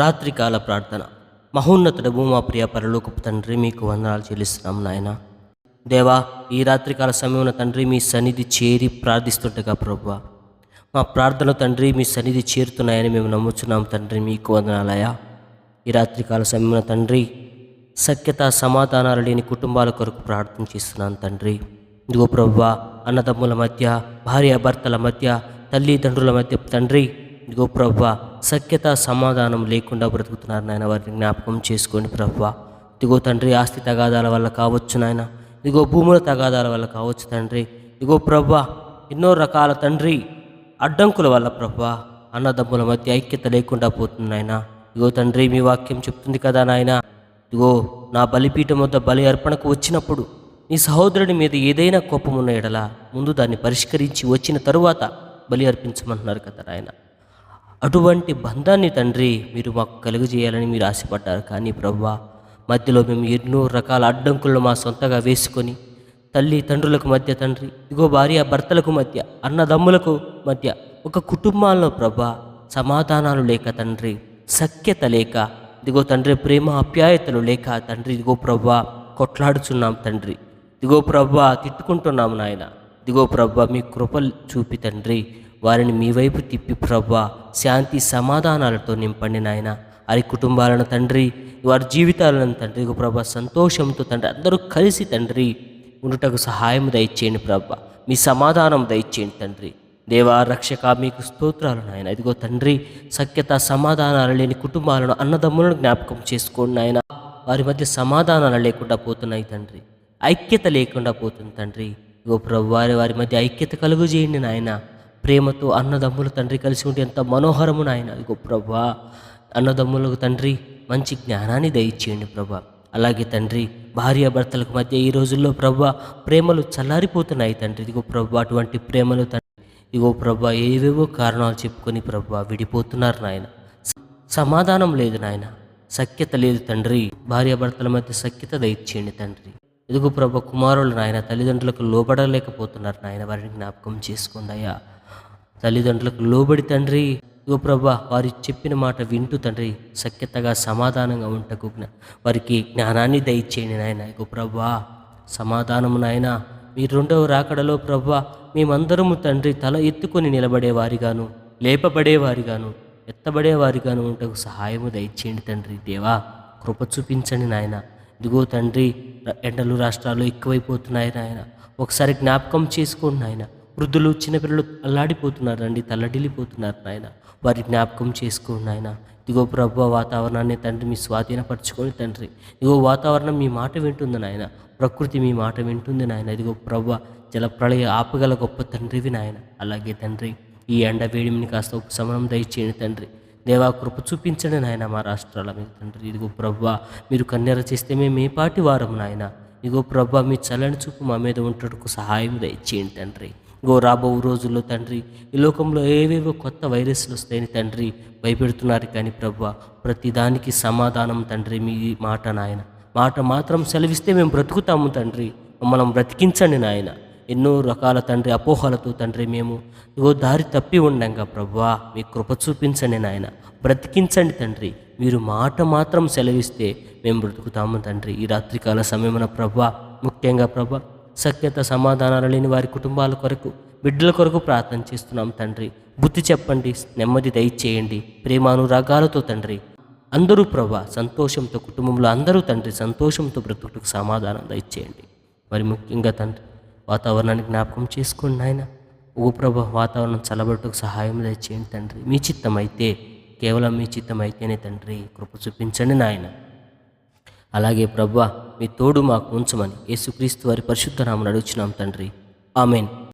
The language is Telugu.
రాత్రికాల ప్రార్థన. మహోన్నతుడ భూమా ప్రియ పరలోకపు తండ్రి మీకు వందనాలు చెల్లిస్తున్నాం నాయన. దేవా ఈ రాత్రికాల సమయంలో తండ్రి మీ సన్నిధి చేరి ప్రార్థిస్తుండగా ప్రభు మా ప్రార్థన తండ్రి మీ సన్నిధి చేరుతున్నాయని మేము నమ్ముచున్నాం తండ్రి మీకు వందనాలయా ఈ రాత్రికాల సమయంలో తండ్రి సఖ్యత సమాధానాలు లేని కుటుంబాల కొరకు ప్రార్థన చేస్తున్నాను తండ్రి. ఇదిగో ప్రభు అన్నదమ్ముల మధ్య భార్య భర్తల మధ్య తల్లిదండ్రుల మధ్య తండ్రి ఇదిగో ప్రవ్వా సఖ్యత సమాధానం లేకుండా బ్రతుకుతున్నారు నాయన. వారిని జ్ఞాపకం చేసుకోండి ప్రవ్వా ఇదిగో తండ్రి ఆస్తి తగాదాల వల్ల కావచ్చు నాయన. ఇదిగో భూముల తగాదాల వల్ల కావచ్చు తండ్రి. ఇదిగో ప్రవ్వా ఎన్నో రకాల తండ్రి అడ్డంకుల వల్ల ప్రభా అన్నదమ్ముల మధ్య ఐక్యత లేకుండా పోతుంది నాయన. ఇగో తండ్రి మీ వాక్యం చెప్తుంది కదా నాయన. ఇదిగో నా బలిపీఠం వద్ద బలి అర్పణకు వచ్చినప్పుడు నీ సహోదరుడి మీద ఏదైనా కోపమున్న ఎడల ముందు దాన్ని పరిష్కరించి వచ్చిన తరువాత బలి అర్పించమంటున్నారు కదా నాయన. అటువంటి బంధాన్ని తండ్రి మీరు మాకు కలుగజేయాలని మీరు ఆశపడ్డారు. కానీ ప్రవ్వా మధ్యలో మేము ఎన్నో రకాల అడ్డంకులను మా సొంతగా వేసుకొని తల్లి తండ్రులకు మధ్య తండ్రి ఇగో భార్య భర్తలకు మధ్య అన్నదమ్ములకు మధ్య ఒక కుటుంబాల్లో ప్రభా సమాధానాలు లేక తండ్రి సఖ్యత లేక ఇదిగో తండ్రి ప్రేమ అప్యాయతలు లేక తండ్రి ఇదిగో ప్రభా కొట్లాడుచున్నాం తండ్రి. ఇదిగో ప్రభా తిట్టుకుంటున్నాం నాయన. ఇదిగో ప్రభా మీ కృపలు చూపి తండ్రి వారిని మీ వైపు తిప్పి ప్రభా శాంతి సమాధానాలతో నింపండి నాయన. వారి కుటుంబాలను తండ్రి వారి జీవితాలను తండ్రి ప్రభా సంతోషంతో తండ్రి అందరూ కలిసి తండ్రి ఉండుటకు సహాయం దయచేయండి ప్రభా మీ సమాధానం దయచేయండి తండ్రి. దేవా రక్షక మీకు స్తోత్రాలు నాయన. ఇదిగో తండ్రి సఖ్యత సమాధానాలు లేని కుటుంబాలను అన్నదమ్ములను జ్ఞాపకం చేసుకోండి నాయన. వారి మధ్య సమాధానాలు లేకుండా పోతున్నాయి తండ్రి. ఐక్యత లేకుండా పోతుంది తండ్రి. ఇగో ప్రభు వారి వారి మధ్య ఐక్యత కలుగు చేయండి నాయన. ప్రేమతో అన్నదమ్ములు తండ్రి కలిసి ఉంటే ఎంత మనోహరము నాయన. ఇగో ప్రభా అన్నదమ్ములకు తండ్రి మంచి జ్ఞానాన్ని దయచేయండి ప్రభా. అలాగే తండ్రి భార్య భర్తలకు మధ్య ఈ రోజుల్లో ప్రభా ప్రేమలు చల్లారిపోతున్నాయి తండ్రి. ఇదిగో ప్రభా అటువంటి ప్రేమలు తండ్రి. ఇగో ప్రభా ఏవేవో కారణాలు చెప్పుకొని ప్రభా విడిపోతున్నారు నాయన. సమాధానం లేదు నాయన. సఖ్యత లేదు తండ్రి. భార్య భర్తల మధ్య సఖ్యత దయచేయండి తండ్రి. ఇదిగో ప్రభా కుమారులు నాయన తల్లిదండ్రులకు లోబడలేకపోతున్నారు నాయన వారిని జ్ఞాపకం చేసుకుందయ్యా. తల్లిదండ్రులకు లోబడి తండ్రి ఇదిగో ప్రభా వారి చెప్పిన మాట వింటూ తండ్రి సఖ్యతగా సమాధానంగా ఉంటకు జ్ఞా- వారికి జ్ఞానాన్ని దయచేయండి నాయన. ఇగో ప్రభా సమాధానము నాయన. మీ రెండవ రాకడలో ప్రభా మేమందరము తండ్రి తల ఎత్తుకొని నిలబడేవారిగాను లేపబడేవారిగాను ఎత్తబడేవారిగాను ఉంటకు సహాయము దయచేయండి తండ్రి. దేవా కృప చూపించండి నాయన. ఇదిగో తండ్రి ఎండలు రాష్ట్రాలు ఎక్కువైపోతున్నాయి నాయన. ఒకసారి జ్ఞాపకం చేసుకోండి నాయన. వృద్ధులు చిన్నపిల్లలు అల్లాడిపోతున్నారు అండి తల్లడిల్లిపోతున్నారు నాయన. వారి జ్ఞాపకం చేసుకోండి నాయన. ఇదిగో ప్రభు వాతావరణాన్ని తండ్రి మీ స్వాధీనపరచుకొని తండ్రి. ఇదిగో వాతావరణం మీ మాట వింటుంది నాయన. ప్రకృతి మీ మాట వింటుంది నాయన. ఇదిగో ప్రభు జలప్రళయ ఆపగల గొప్ప తండ్రివి నాయన. అలాగే తండ్రి ఈ ఎండ వేడిమిని కాస్త ఉపశమనం దయచేయండి తండ్రి. దేవా కృప చూపించండి నాయన మా రాష్ట్రాల మీద. తండ్రి ఇదిగో ప్రభా మీరు కన్నెర చేస్తే మేము ఏ పాటి వారం నాయన? ఇదిగో ప్రభా మీ చల్లని చూపు మా మీద ఉంటకు సహాయం దయచేయండి తండ్రి. ఇగో రాబో రోజుల్లో తండ్రి ఈ లోకంలో ఏవేవో కొత్త వైరస్లు వస్తాయని తండ్రి భయపెడుతున్నారు కానీ ప్రభా ప్రతిదానికి సమాధానం తండ్రి మీ మాట నాయన. మాట మాత్రం సెలవిస్తే మేము బ్రతుకుతాము తండ్రి. మమ్మల్ని బ్రతికించండి నాయన. ఎన్నో రకాల తండ్రి అపోహలతో తండ్రి మేము ఇగో దారి తప్పి ఉండంగా ప్రభా మీ కృప చూపించండి నాయన. బ్రతికించండి తండ్రి. మీరు మాట మాత్రం సెలవిస్తే మేము బ్రతుకుతాము తండ్రి. ఈ రాత్రికాల సమయమున ప్రభా ముఖ్యంగా ప్రభా సఖ్యత సమాధానాలు లేని వారి కుటుంబాల కొరకు బిడ్డల కొరకు ప్రార్థన చేస్తున్నాం తండ్రి. బుద్ధి చెప్పండి నెమ్మది దయచేయండి ప్రేమానురాగాలతో తండ్రి. అందరూ ప్రభా సంతోషంతో కుటుంబంలో అందరూ తండ్రి సంతోషంతో బ్రతుకుటకు సమాధానం దయచేయండి. మరి ముఖ్యంగా తండ్రి వాతావరణాన్ని జ్ఞాపకం చేసుకోండి నాయన ఓ ప్రభ వాతావరణం చల్లబట్టుకు సహాయం దయచేయండి తండ్రి. మీ చిత్తం అయితే కేవలం మీ చిత్తం అయితేనే తండ్రి కృప చూపించండి నాయన. అలాగే ప్రభా మీ తోడు మాకు ఉంచమని యేసుక్రీస్తు వారి పరిశుద్ధ నామను అడుగుచున్నాం తండ్రి. ఆమెన్.